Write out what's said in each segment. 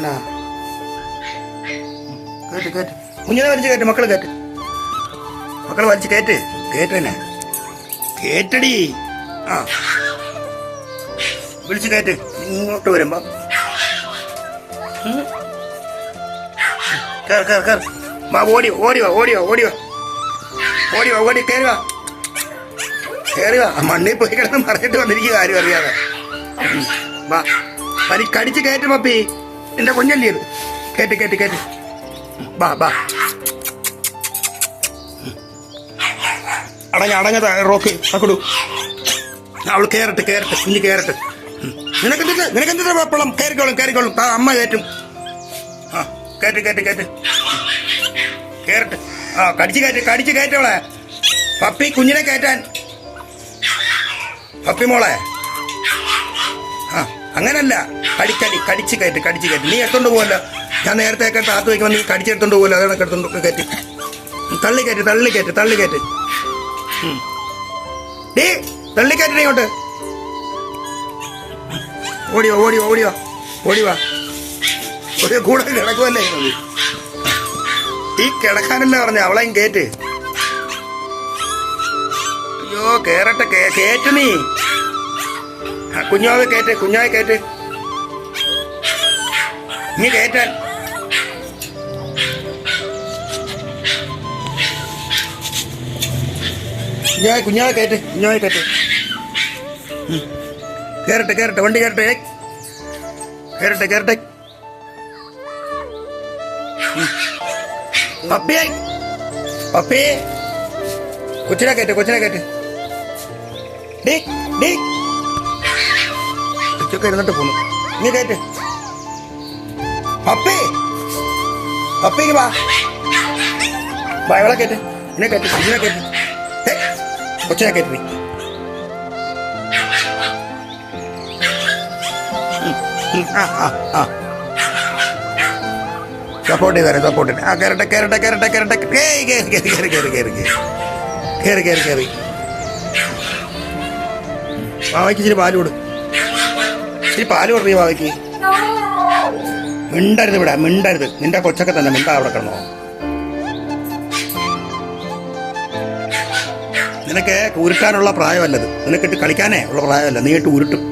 അങ്ങനെ കേട്ട് കേട്ട്. കുഞ്ഞിനെ വലിച്ച് കയറ്റ് മക്കൾ കയറ്റ് മക്കളെ വലിച്ച് കയറ്റ് കയറ്റ് തന്നെ കേറ്റടി ആ. വിളിച്ച് കയറ്റ് ഇങ്ങോട്ട് വരുമ്പോ. ഉം. കേറ് കേറ് മാ ഓടി ഓടി വാ ഓടി വാ ഓടി വാ. ഓടി വാ ഓടി കയറി വാ. കയറി വാ. മണ്ണിൽ പോയി കിടന്ന് മറിഞ്ഞിട്ട് വന്നിരിക്കുക ആരും അറിയാതെ. വാ. പനി കടിച്ച് കയറ്റും പപ്പി. എന്റെ കുഞ്ഞല്ലേ ഇത്? കേട്ട് കേട്ട് കേട്ട് ബാ ബാ. അടങ്ങ അടങ്ങ റോക്ക് അക്കടു അവൾ കയറട്ടെ കയറട്ടെ കുഞ്ഞ് കയറട്ടെ. നിനക്കെന്തിട്ട് നിനക്കെന്തിട്ട് പപ്പളം കയറിക്കോളും കയറിക്കോളും താ അമ്മ കയറ്റും. ആ കയറ്റ് കയറ്റ് കയറ്റ് കയറട്ടെ ആ കടിച്ച് കയറ്റ് കടിച്ച് കയറ്റോളെ പപ്പി കുഞ്ഞിനെ കയറ്റാൻ. പപ്പി മോളെ. ആ. അങ്ങനല്ല. കടിക്കടി കടിച്ച് കയറ്റി കടിച്ച് കയറ്റി. നീ എടുത്തോണ്ട് പോവല്ലോ. ഞാൻ നേരത്തെ ഒക്കെ താത്ത് വയ്ക്കുമ്പോൾ നീ കടിച്ചെടുത്തോണ്ട് പോവല്ലോ. അതാണ് എടുത്തോണ്ട് കയറ്റി. തള്ളി കയറ്റി തള്ളി കയറ്റി തള്ളി കയറ്റി. ഡേ തള്ളി കയറ്റി ഇങ്ങോട്ട്. ഓടിയോ ഓടിയോ ഓടിയോ. ഓടിവാ ഒരു കൂടെ കിടക്കുമല്ലേ? ഈ കിടക്കാനല്ലേ പറഞ്ഞ അവളെയും കേറ്റ് അയ്യോ കേറട്ടെ കേറ്റ് നീ. കുഞ്ഞാവ് കേട്ടെ കുഞ്ഞാവ് കേട്ടെ. നീ കയറ്റാൻ കുഞ്ഞാവ് കുഞ്ഞാവ് കേട്ടെ കുഞ്ഞാവ് കേട്ടെ. കേറട്ടെ കേറട്ടെ വണ്ടി കയറട്ടെ കേറട്ടെ കേറട്ടെ. പപ്പിയെ. പപ്പിയെ. കൊച്ചിനെ കേട്ടെ കൊച്ചിനെ കേട്ടെ. ഡേ ഡേ. ഉച്ചയ്ക്ക് ഇരുന്നിട്ട് പോന്നു. നീ കേട്ട് പപ്പി. പപ്പിക്ക് വാ. വാ ഇവളെ കേറ്റ് ഇതിനെ കേറ്റ് ഇതിനെ ഏ, കൊച്ചിനെ കേട്ട് നീ. സപ്പോർട്ട് ചെയ്തേരെ സപ്പോർട്ട് ചെയ്തേ ആ കയറട്ടെ കയറട്ടെ കയറട്ടെ കയറട്ടെ കയറി കയറി കയറി കയറി കയറി കയറി കയറി കയറി കയറി വാവയ്ക്ക് ഇച്ചിരി പാൽ കൊടു. ഇച്ചിരി പാൽ കൊടുത്തു വാവയ്ക്ക് മിണ്ടരുത് ഇവിടെ മിണ്ടരുത്. നിന്റെ കൊച്ചൊക്കെ തന്നെ മിണ്ടാ അവിടെ കിടന്നോ. നിനക്ക് ഉരുട്ടാനുള്ള പ്രായമല്ലത്. നിനക്കിട്ട് കളിക്കാനേ ഉള്ള പ്രായമല്ല. നീ ഇട്ട് ഉരുട്ടും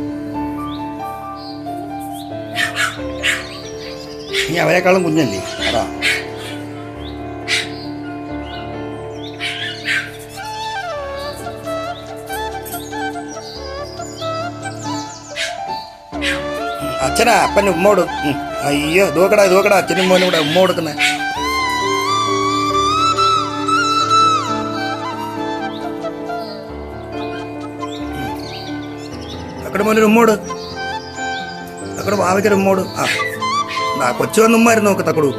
നീ അവരെക്കാളും കുഞ്ഞല്ലേ? അതാ. അച്ഛനാ അപ്പൻ ഉമ്മ കൊടുക്കും. അയ്യോ ഇതോക്കടാ ഇതോക്കടാ അച്ഛനും മോനും കൂടെ ഉമ്മ കൊടുക്കുന്നേ അക്കടെ മോനൊരു ഉമ്മോട് അക്കടെ ഭാവിക്കൊരു ഉമ്മോട് ആ. കൊച്ചു വന്ന് ഉമ്മായിരുന്നു നോക്ക് തക്കടു.